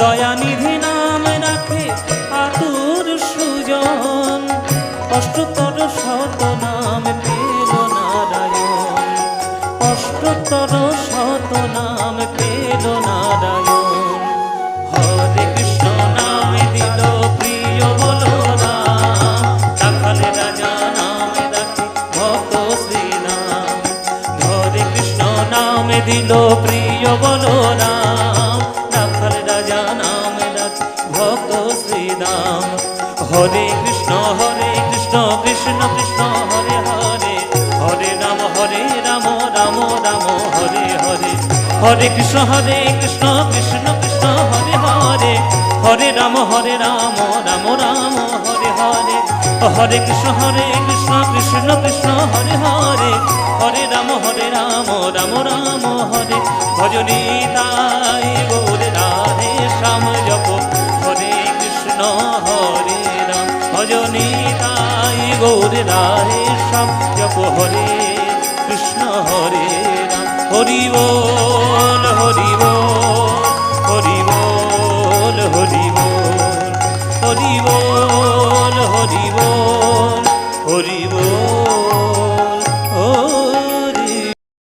দয়ানিধি নাম রাখে আতুর সুজন। অষ্টতর শত নাম পেল নারায়ণ। অষ্টতর শত নাম পেল নারায়ণ। হরে কৃষ্ণ নামে দিল প্রিয় বলো রাজা নামে কৃষ্ণ নামে দিল প্রিয় বলো শ্রীরাম। হরে কৃষ্ণ হরে কৃষ্ণ কৃষ্ণ কৃষ্ণ, হরে হরে। হরে রাম হরে রাম রাম রাম, হরে হরে। হরে কৃষ্ণ হরে কৃষ্ণ কৃষ্ণ কৃষ্ণ, হরে হরে। হরে রাম হরে রাম রাম রাম, হরে হরে। হরে কৃষ্ণ হরে কৃষ্ণ কৃষ্ণ কৃষ্ণ, হরে হরে। হরে রাম হরে রাম রাম রাম, হরে। ভজনী ভজনী তাই গৌর রায় সব জপ হরে, কৃষ্ণ হরে হরি বল হরি হরি বল হরি বল হরি বল হরি বল হরি বল